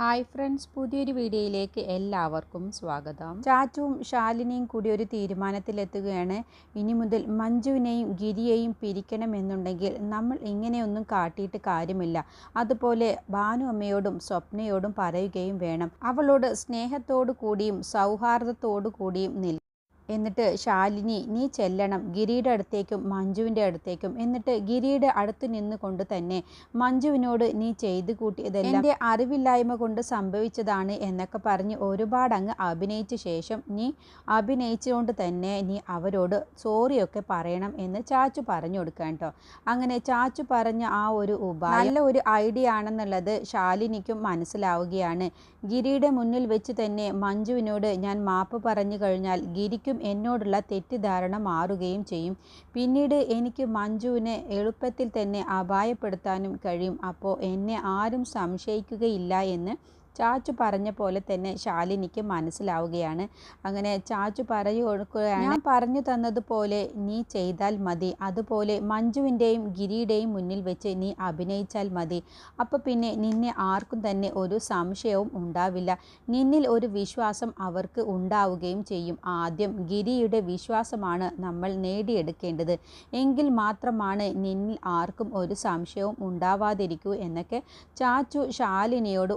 Hi friends പുതിയൊരു വീഡിയോയിലേക്ക് എല്ലാവർക്കും സ്വാഗതം. ചാച്ചുവും ശാലിനിയും കൂടി ഒരു തീരുമാനത്തിലെത്തുകയാണ്. ഇനി മുതൽ മഞ്ജുവിനെയും ഗിരിയെയും പിരിക്കണമെന്നുണ്ടെങ്കിൽ നമ്മൾ ഇങ്ങനെയൊന്നും കാട്ടിയിട്ട് കാര്യമില്ല. അതുപോലെ ഭാനു അമ്മയോടും സ്വപ്നയോടും പറയുകയും വേണം. അവളോട് സ്നേഹത്തോടു കൂടിയും സൗഹാർദ്ദത്തോടു കൂടിയും നിൽ എന്നിട്ട് ശാലിനി നീ ചെല്ലണം. ഗിരിയുടെ അടുത്തേക്കും മഞ്ജുവിന്റെ അടുത്തേക്കും. എന്നിട്ട് ഗിരിയുടെ അടുത്ത് നിന്നുകൊണ്ട് തന്നെ മഞ്ജുവിനോട് നീ ചെയ്തു കൂട്ടിയതെല്ലാം എന്റെ അറിവില്ലായ്മ കൊണ്ട് സംഭവിച്ചതാണ് എന്നൊക്കെ പറഞ്ഞ് ഒരുപാട് അങ്ങ് അഭിനയിച്ച ശേഷം നീ അഭിനയിച്ചുകൊണ്ട് തന്നെ നീ അവരോട് സോറിയൊക്കെ പറയണം എന്ന് ചാച്ചു പറഞ്ഞു കൊടുക്കാൻ കേട്ടോ അങ്ങനെ ചാച്ചു പറഞ്ഞ ആ ഒരു ഉപായം നല്ല ഒരു ഐഡിയ ആണെന്നുള്ളത് ശാലിനിക്കും മനസ്സിലാവുകയാണ്. ഗിരിയുടെ മുന്നിൽ വെച്ച് തന്നെ മഞ്ജുവിനോട് ഞാൻ മാപ്പ് പറഞ്ഞു കഴിഞ്ഞാൽ ഗിരിക്കും എന്നോടുള്ള തെറ്റിദ്ധാരണ മാറുകയും ചെയ്യും. പിന്നീട് എനിക്ക് മഞ്ജുവിനെ എളുപ്പത്തിൽ തന്നെ അപായപ്പെടുത്താനും കഴിയും. അപ്പോൾ എന്നെ ആരും സംശയിക്കുകയില്ല എന്ന് ചാച്ചു പറഞ്ഞ പോലെ തന്നെ ശാലിനിക്ക് മനസ്സിലാവുകയാണ്. അങ്ങനെ ചാച്ചു പറഞ്ഞു കൊടുക്കുകയാണ് ഞാൻ പറഞ്ഞു തന്നതുപോലെ നീ ചെയ്താൽ മതി. അതുപോലെ മഞ്ജുവിന്റെയും ഗിരിയുടെയും മുന്നിൽ വെച്ച് നീ അഭിനയിച്ചാൽ മതി. അപ്പോൾ പിന്നെ നിന്നെ ആർക്കും തന്നെ ഒരു സംശയവും ഉണ്ടാവില്ല. നിന്നിൽ ഒരു വിശ്വാസം അവർക്ക് ഉണ്ടാവുകയും ചെയ്യും. ആദ്യം ഗിരിയുടെ വിശ്വാസമാണ് നമ്മൾ നേടിയെടുക്കേണ്ടത്. എങ്കിൽ മാത്രമാണ് നിന്നിൽ ആർക്കും ഒരു സംശയവും ഉണ്ടാവാതിരിക്കൂ എന്നൊക്കെ ചാച്ചു ശാലിനിയോട്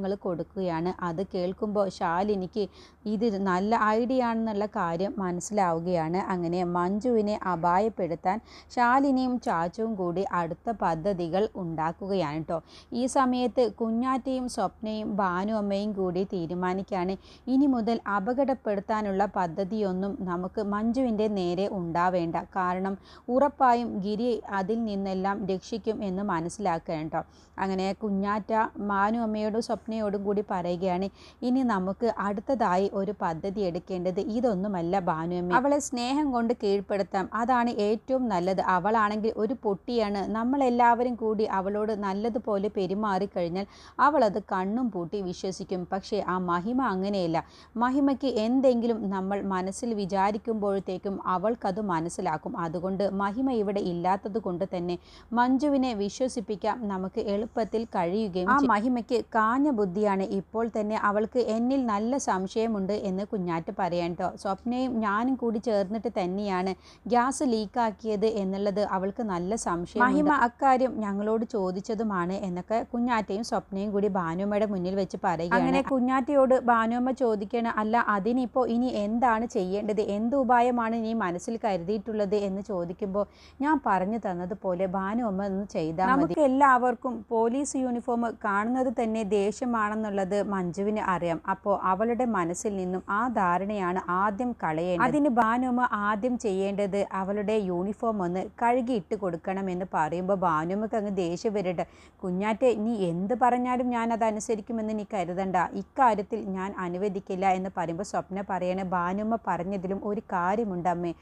ഉപദേശങ്ങൾ കൊടുക്കുകയാണ്. അത് കേൾക്കുമ്പോൾ ശാലിനിക്ക് ഇത് നല്ല ഐഡിയ ആണെന്നുള്ള കാര്യം മനസ്സിലാവുകയാണ്. അങ്ങനെ മഞ്ജുവിനെ അപായപ്പെടുത്താൻ ശാലിനിയും ചാച്ചുവും കൂടി അടുത്ത പദ്ധതികൾ ഉണ്ടാക്കുകയാണ് കേട്ടോ ഈ സമയത്ത് കുഞ്ഞാറ്റയും സ്വപ്നയും ഭാനു അമ്മയും കൂടി തീരുമാനിക്കുകയാണ്. ഇനി മുതൽ അപകടപ്പെടുത്താനുള്ള പദ്ധതിയൊന്നും നമുക്ക് മഞ്ജുവിന്റെ നേരെ ഉണ്ടാവേണ്ട. കാരണം ഉറപ്പായും ഗിരി അതിൽ നിന്നെല്ലാം രക്ഷിക്കും എന്ന് മനസ്സിലാക്കുക കേട്ടോ അങ്ങനെ കുഞ്ഞാറ്റ ഭാനു അമ്മയോടും സ്വപ്നയോടും കൂടി പറയുകയാണ് ഇനി നമുക്ക് അടുത്തതായി ഒരു പദ്ധതി എടുക്കേണ്ടത് ഇതൊന്നുമല്ല ഭാനുവമ്മ അവളെ സ്നേഹം കൊണ്ട് കീഴ്പ്പെടുത്താം. അതാണ് ഏറ്റവും നല്ലത്. അവളാണെങ്കിൽ ഒരു പൊട്ടിയാണ്. നമ്മളെല്ലാവരും കൂടി അവളോട് നല്ലതുപോലെ പെരുമാറിക്കഴിഞ്ഞാൽ അവളത് കണ്ണും പൂട്ടി വിശ്വസിക്കും. പക്ഷേ ആ മഹിമ അങ്ങനെയല്ല. മഹിമയ്ക്ക് എന്തെങ്കിലും നമ്മൾ മനസ്സിൽ വിചാരിക്കുമ്പോഴത്തേക്കും അവൾക്കത് മനസ്സിലാക്കും. അതുകൊണ്ട് മഹിമ ഇവിടെ ഇല്ലാത്തത് കൊണ്ട് തന്നെ മഞ്ജുവിനെ വിശ്വസിപ്പിക്കാം. നമുക്ക് എളുപ്പത്തിൽ കഴിയുകയും ആ മഹിമയ്ക്ക് കാഞ്ഞ ബുദ്ധിയാണ്. ഇപ്പോൾ തന്നെ അവൾക്ക് എന്നിൽ നല്ല സംശയമുണ്ട് എന്ന് കുഞ്ഞാറ്റ് പറയാൻ കേട്ടോ സ്വപ്നയും ഞാനും കൂടി ചേർന്നിട്ട് തന്നെയാണ് ഗ്യാസ് ലീക്കാക്കിയത് എന്നുള്ളത് അവൾക്ക് നല്ല സംശയം മഹിമ അക്കാര്യം ഞങ്ങളോട് ചോദിച്ചതുമാണ് എന്നൊക്കെ കുഞ്ഞാറ്റയും സ്വപ്നയും കൂടി ഭാനുമ്മയുടെ മുന്നിൽ വെച്ച് പറയുക അങ്ങനെ കുഞ്ഞാറ്റയോട് ഭാനുമ്മ ചോദിക്കണം അല്ല അതിനിപ്പോൾ ഇനി എന്താണ് ചെയ്യേണ്ടത്? എന്ത് ഉപായമാണ് ഇനി മനസ്സിൽ കരുതിയിട്ടുള്ളത്? എന്ന് ചോദിക്കുമ്പോൾ ഞാൻ പറഞ്ഞു തന്നതുപോലെ ഭാനുമ്മ ഒന്ന് ചെയ്താൽ നമുക്ക് എല്ലാവർക്കും പോലീസ് യൂണിഫോം കാണുന്നത് തന്നെ ദേഷ്യമാണെന്നുള്ളത് മഞ്ജുവിന് അറിയാം. അപ്പോൾ അവളുടെ മനസ്സിൽ നിന്നും ആ ധാരണയാണ് ആദ്യം കളയേണ്ടത്. അതിന് ഭാനുമ ആദ്യം ചെയ്യേണ്ടത് അവളുടെ യൂണിഫോം ഒന്ന് കഴുകി കഴുകിയിട്ട് കൊടുക്കണമെന്ന് പറയുമ്പോൾ ഭാനുമക്ക് അങ്ങ് ദേഷ്യം വരട്ടെ. കുഞ്ഞാറ്റെ നീ എന്ത് പറഞ്ഞാലും ഞാൻ അത് അനുസരിക്കുമെന്ന് നീ കരുതണ്ട. ഇക്കാര്യത്തിൽ ഞാൻ അനുവദിക്കില്ല എന്ന് പറയുമ്പോൾ സ്വപ്ന പറയണേ ഭാനുമ്മ പറഞ്ഞതിലും ഒരു കാര്യമുണ്ട് അമ്മേ.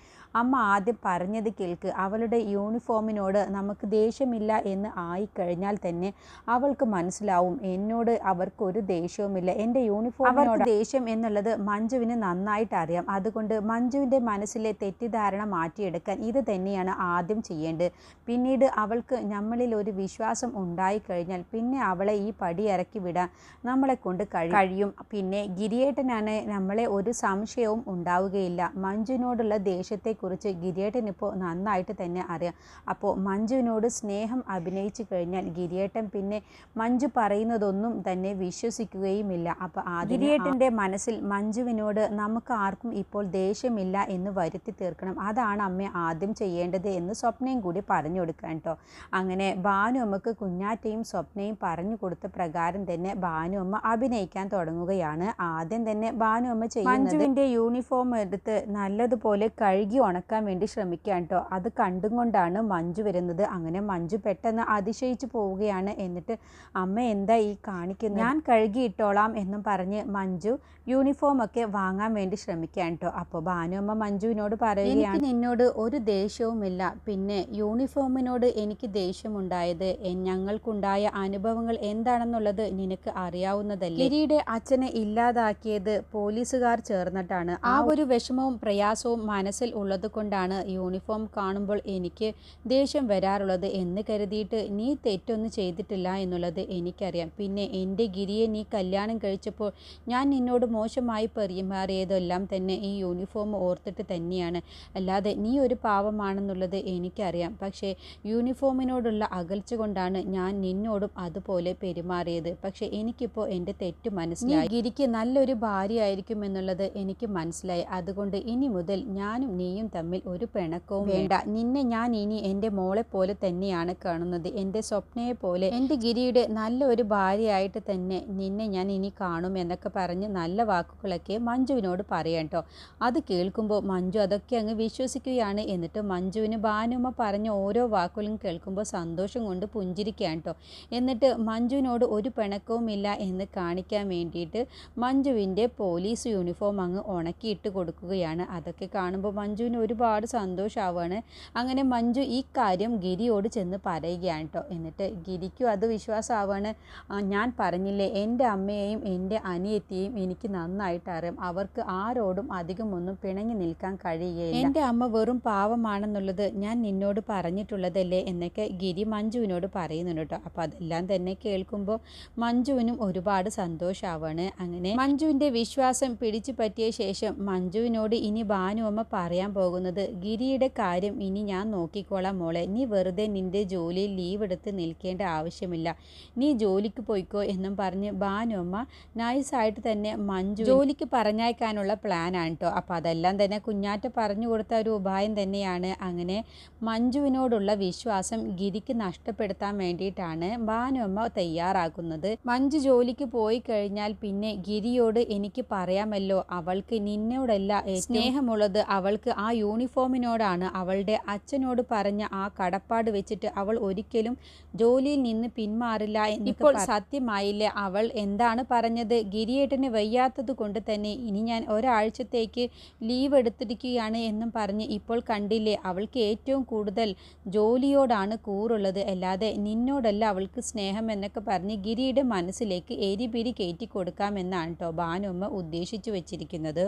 അമ്മ ആദ്യം പറഞ്ഞത് കേൾക്ക്. അവളുടെ യൂണിഫോമിനോട് നമുക്ക് ദേഷ്യമില്ല എന്ന് ആയിക്കഴിഞ്ഞാൽ തന്നെ അവൾക്ക് മനസ്സിലാവും. എന്നോട് അവർക്ക് ഒരു ദേഷ്യവുമില്ല. എന്റെ യൂണിഫോമിനോട് ദേഷ്യം എന്നുള്ളത് മഞ്ജുവിന് നന്നായിട്ട് അറിയാം. അതുകൊണ്ട് മഞ്ജുവിന്റെ മനസ്സിലെ തെറ്റിദ്ധാരണ മാറ്റിയെടുക്കാൻ ഇത് തന്നെയാണ് ആദ്യം ചെയ്യേണ്ടത്. പിന്നീട് അവൾക്ക് നമ്മളിൽ ഒരു വിശ്വാസം ഉണ്ടായിക്കഴിഞ്ഞാൽ പിന്നെ അവളെ ഈ പടി ഇറക്കി വിടാൻ നമ്മളെ കൊണ്ട് കഴിയും. പിന്നെ ഗിരിയേട്ടനാണ് നമ്മളെ ഒരു സംശയവും ഉണ്ടാവുകയില്ല. മഞ്ജുവിനോടുള്ള ദേഷ്യത്തെക്കുറിച്ച് ഗിരിയേട്ടൻ ഇപ്പോൾ നന്നായിട്ട് തന്നെ അറിയാം. അപ്പോൾ മഞ്ജുവിനോട് സ്നേഹം അഭിനയിച്ചു കഴിഞ്ഞാൽ ഗിരിയേട്ടൻ പിന്നെ മഞ്ജു പറയുന്നതൊന്നും തന്നെ വിശ്വസിക്കുകയുമില്ല. അപ്പോൾ ഗിരിയേട്ടന്റെ മനസ്സിൽ മഞ്ജുവിനോട് നമുക്ക് ആർക്കും ഇപ്പോൾ ദേഷ്യമില്ല എന്ന് വരുത്തി തീർക്കണം. അതാണ് അമ്മ ആദ്യം ചെയ്യേണ്ടത് എന്ന് സ്വപ്നയും കൂടി പറഞ്ഞു കൊടുക്കാൻ കേട്ടോ അങ്ങനെ ഭാനു അമ്മയ്ക്ക് കുഞ്ഞാറ്റയും സ്വപ്നയും പറഞ്ഞു കൊടുത്ത പ്രകാരം തന്നെ ഭാനു അമ്മ അഭിനയിക്കാൻ തുടങ്ങുകയാണ്. ആദ്യം തന്നെ ഭാനു അമ്മ ചെയ്യുന്നത് മഞ്ജുവിന്റെ യൂണിഫോം എടുത്ത് നല്ലതുപോലെ കഴുകി ഉണക്കാൻ വേണ്ടി ശ്രമിക്കാൻ കേട്ടോ അത് കണ്ടും കൊണ്ടാണ് മഞ്ജു വരുന്നത്. അങ്ങനെ മഞ്ജു പെട്ടെന്ന് അതിശയിച്ചു പോവുകയാണ്. എന്നിട്ട് അമ്മ എന്താ ഈ കാണിക്കുന്നത്? ഞാൻ കഴുകിയിട്ടോളാം എന്നും പറഞ്ഞ് മഞ്ജു യൂണിഫോം ഒക്കെ വാങ്ങാൻ വേണ്ടി ശ്രമിക്കാൻ കേട്ടോ അപ്പോൾ ഭാനുമ്മ മഞ്ജുവിനോട് പറയുകയാണ് നിന്നോട് ഒരു ദേഷ്യവുമില്ല. പിന്നെ യൂണിഫോമിനോട് എനിക്ക് ദേഷ്യമുണ്ടായത് ഞങ്ങൾക്കുണ്ടായ അനുഭവങ്ങൾ എന്താണെന്നുള്ളത് നിനക്ക് അറിയാവുന്നതല്ലേ? ഗിരിയുടെ അച്ഛനെ ഇല്ലാതാക്കിയത് പോലീസുകാർ ചേർന്നിട്ടാണ്. ആ ഒരു വിഷമവും പ്രയാസവും മനസ്സിൽ ഉള്ളത് കൊണ്ടാണ് യൂണിഫോം കാണുമ്പോൾ എനിക്ക് ദേഷ്യം വരാറുള്ളത് എന്ന് കരുതിയിട്ട് നീ തെറ്റൊന്നും ചെയ്തിട്ടില്ല എന്നുള്ളത് എനിക്കറിയാം. പിന്നെ എന്റെ ഗിരിയെ നീ കല്യാണം കഴിച്ചപ്പോൾ ഞാൻ നിന്നോട് മോശമായി പെരുമാറിയതെല്ലാം തന്നെ ഈ യൂണിഫോം ഓർത്തിട്ട് തന്നെയാണ്. അല്ലാതെ നീ ഒരു പാവമാണെന്നുള്ളത് എനിക്കറിയാം. പക്ഷേ യൂണിഫോമിനോടുള്ള അകൽച്ച കൊണ്ടാണ് ഞാൻ നിന്നോടും അതുപോലെ പെരുമാറിയത്. പക്ഷേ എനിക്കിപ്പോൾ എന്റെ തെറ്റ് മനസ്സിലായി. ഗിരിക്ക് നല്ലൊരു ഭാര്യയായിരിക്കും എന്നുള്ളത് എനിക്ക് മനസ്സിലായി. അതുകൊണ്ട് ഇനി മുതൽ ഞാനും നീയും തമ്മിൽ ഒരു പിണക്കവും വേണ്ട. നിന്നെ ഞാൻ ഇനി എന്റെ മോളെ പോലെ തന്നെയാണ് കാണുന്നത്. എന്റെ സ്വപ്നയെ പോലെ എന്റെ ഗിരിയുടെ നല്ലൊരു ഭാര്യയായിട്ട് തന്നെ നിന്നെ ഞാൻ ഇനി കാണും എന്നൊക്കെ പറഞ്ഞ് നല്ല വാക്കുകളൊക്കെ മഞ്ജുവിനോട് പറയാം കേട്ടോ അത് കേൾക്കുമ്പോൾ മഞ്ജു അതൊക്കെ അങ്ങ് വിശ്വസിക്കുകയാണ്. എന്നിട്ട് മഞ്ജുവിന് ഭാനുമ്മ പറഞ്ഞ ഓരോ വാക്കുകളും കേൾക്കുമ്പോൾ സന്തോഷം കൊണ്ട് പുഞ്ചിരിക്കുകയാണ് കേട്ടോ എന്നിട്ട് മഞ്ജുവിനോട് ഒരു പിണക്കവുമില്ല എന്ന് കാണിക്കാൻ വേണ്ടിയിട്ട് മഞ്ജുവിന്റെ പോലീസ് യൂണിഫോം അങ്ങ് ഉണക്കിയിട്ട് കൊടുക്കുകയാണ്. അതൊക്കെ കാണുമ്പോൾ മഞ്ജുവിന് ഒരുപാട് സന്തോഷമാവുകയാണ് അങ്ങനെ മഞ്ജു ഈ കാര്യം ഗിരിയോട് ചെന്ന് പറയുകയാണ് കേട്ടോ എന്നിട്ട് ഗിരിക്കും അത് വിശ്വാസമാവാണ്. ഞാൻ പറഞ്ഞില്ലേ എന്റെ അമ്മയെയും എന്റെ അനിയത്തിയെയും എനിക്ക് നന്നായിട്ട് അറിയാം. അവർക്ക് ആരോടും അധികമൊന്നും പിണങ്ങി നിൽക്കാൻ കഴിയുകയില്ല എന്റെ അമ്മ വെറും പാവമാണെന്നുള്ളത് ഞാൻ നിന്നോട് പറഞ്ഞിട്ടുള്ളതല്ലേ എന്നൊക്കെ ഗിരി മഞ്ജുവിനോട് പറയുന്നുണ്ട് കേട്ടോ. അപ്പോൾ അതെല്ലാം തന്നെ കേൾക്കുമ്പോൾ മഞ്ജുവിനും ഒരുപാട് സന്തോഷമാവാണ് അങ്ങനെ മഞ്ജുവിന്റെ വിശ്വാസം പിടിച്ചു പറ്റിയ ശേഷം മഞ്ജുവിനോട് ഇനി ഭാനു അമ്മ പറയാൻ പോകുന്നത് ഗിരിയുടെ കാര്യം ഇനി ഞാൻ നോക്കിക്കോളാം മോളെ. നീ വെറുതെ നിന്റെ ജോലിയിൽ ലീവ് എടുത്ത് നിൽക്കേണ്ട ആവശ്യമില്ല. നീ ജോലിക്ക് പോയിക്കോ എന്നും പറഞ്ഞ് ഭാനുവമ്മ നൈസായിട്ട് തന്നെ മഞ്ജു ജോലിക്ക് പറഞ്ഞയക്കാനുള്ള പ്ലാനാണ് കേട്ടോ അപ്പോൾ അതെല്ലാം തന്നെ കുഞ്ഞാറ്റ പറഞ്ഞു കൊടുത്ത ഒരു ഉപായം തന്നെയാണ്. അങ്ങനെ മഞ്ജുവിനോടുള്ള വിശ്വാസം ഗിരിക്ക് നഷ്ടപ്പെടുത്താൻ വേണ്ടിയിട്ടാണ് ബാനുമ്മ തയ്യാറാക്കുന്നത്. മഞ്ജു ജോലിക്ക് പോയി കഴിഞ്ഞാൽ പിന്നെ ഗിരിയോട് എനിക്ക് പറയാമല്ലോ അവൾക്ക് നിന്നോടല്ല സ്നേഹമുള്ളത്. അവൾക്ക് ആ യൂണിഫോമിനോടാണ് അവളുടെ അച്ഛനോട് പറഞ്ഞ ആ കടപ്പാട് വെച്ചിട്ട് അവൾ ഒരിക്കലും ജോലിയിൽ നിന്ന് പിന്മാറില്ല ഇപ്പോൾ സത്യമായില്ലേ? അവൾ എന്താണ് പറഞ്ഞത്? ഗിരിയേട്ടന് വയ്യാത്തത് കൊണ്ട് തന്നെ ഇനി ഞാൻ ഒരാഴ്ചത്തേക്ക് ലീവ് എടുത്തിരിക്കുകയാണ് എന്നും പറഞ്ഞ് ഇപ്പോൾ കണ്ടില്ലേ? അവൾക്ക് ഏറ്റവും കൂടുതൽ ജോലിയോടാണ് കൂറുള്ളത്. അല്ലാതെ നിന്നോടല്ല അവൾക്ക് സ്നേഹം എന്നൊക്കെ പറഞ്ഞ് ഗിരിയുടെ മനസ്സിലേക്ക് എരിപിരി കയറ്റി കൊടുക്കാമെന്നാണ് കേട്ടോ ഭാനുമ്മ ഉദ്ദേശിച്ചു വെച്ചിരിക്കുന്നത്.